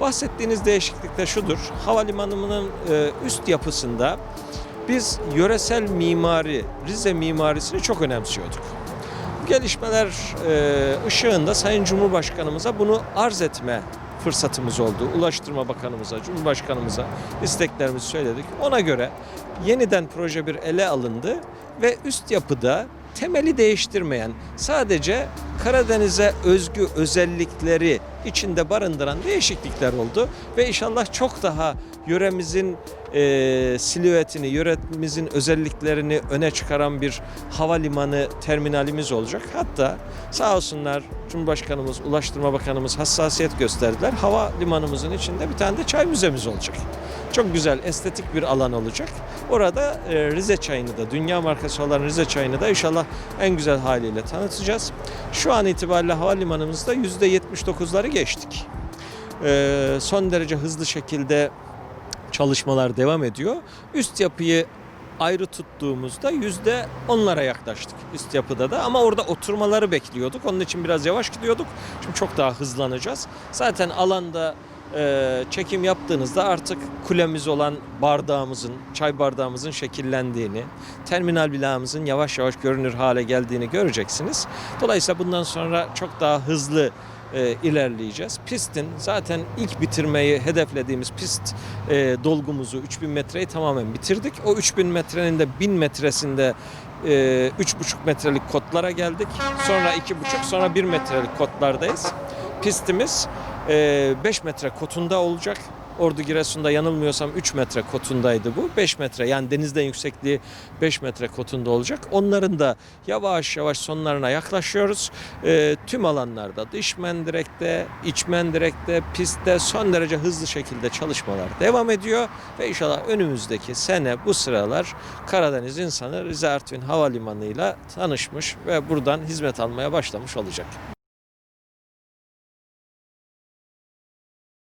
Bahsettiğiniz değişiklik de şudur. Havalimanının e, üst yapısında biz yöresel mimari, Rize mimarisini çok önemsiyorduk. Bu gelişmeler e, ışığında Sayın Cumhurbaşkanımıza bunu arz etme fırsatımız oldu. Ulaştırma Bakanımıza, Cumhurbaşkanımıza isteklerimizi söyledik. Ona göre yeniden proje bir ele alındı ve üst yapıda temeli değiştirmeyen sadece Karadeniz'e özgü özellikleri içinde barındıran değişiklikler oldu ve inşallah çok daha yöremizin e, silüetini, yöremizin özelliklerini öne çıkaran bir havalimanı terminalimiz olacak. Hatta sağ olsunlar Cumhurbaşkanımız, Ulaştırma Bakanımız hassasiyet gösterdiler. Havalimanımızın içinde bir tane de çay müzemiz olacak. Çok güzel, estetik bir alan olacak. Orada e, Rize çayını da, dünya markası olan Rize çayını da inşallah en güzel haliyle tanıtacağız. Şu an itibariyle havalimanımızda %79'ları geçtik. E, son derece hızlı şekilde çalışmalar devam ediyor. Üst yapıyı ayrı tuttuğumuzda yüzde onlara yaklaştık üst yapıda da ama orada oturmaları bekliyorduk. Onun için biraz yavaş gidiyorduk. Şimdi çok daha hızlanacağız. Zaten alanda e, çekim yaptığınızda artık kulemiz olan bardağımızın, çay bardağımızın şekillendiğini, terminal binamızın yavaş yavaş görünür hale geldiğini göreceksiniz. Dolayısıyla bundan sonra çok daha hızlı e, ilerleyeceğiz. Pistin zaten ilk bitirmeyi hedeflediğimiz pist e, dolgumuzu 3000 metreyi tamamen bitirdik. O 3000 metrenin de 1000 metresinde e, 3,5 metrelik kotlara geldik. Sonra 2,5 sonra 1 metrelik kotlardayız. Pistimiz e, 5 metre kotunda olacak. Ordu Giresun'da yanılmıyorsam 3 metre kotundaydı bu. 5 metre yani denizden yüksekliği 5 metre kotunda olacak. Onların da yavaş yavaş sonlarına yaklaşıyoruz. Ee, tüm alanlarda dış mendirekte, iç mendirekte, pistte son derece hızlı şekilde çalışmalar devam ediyor. Ve inşallah önümüzdeki sene bu sıralar Karadeniz insanı Rize Artvin Havalimanı'yla tanışmış ve buradan hizmet almaya başlamış olacak.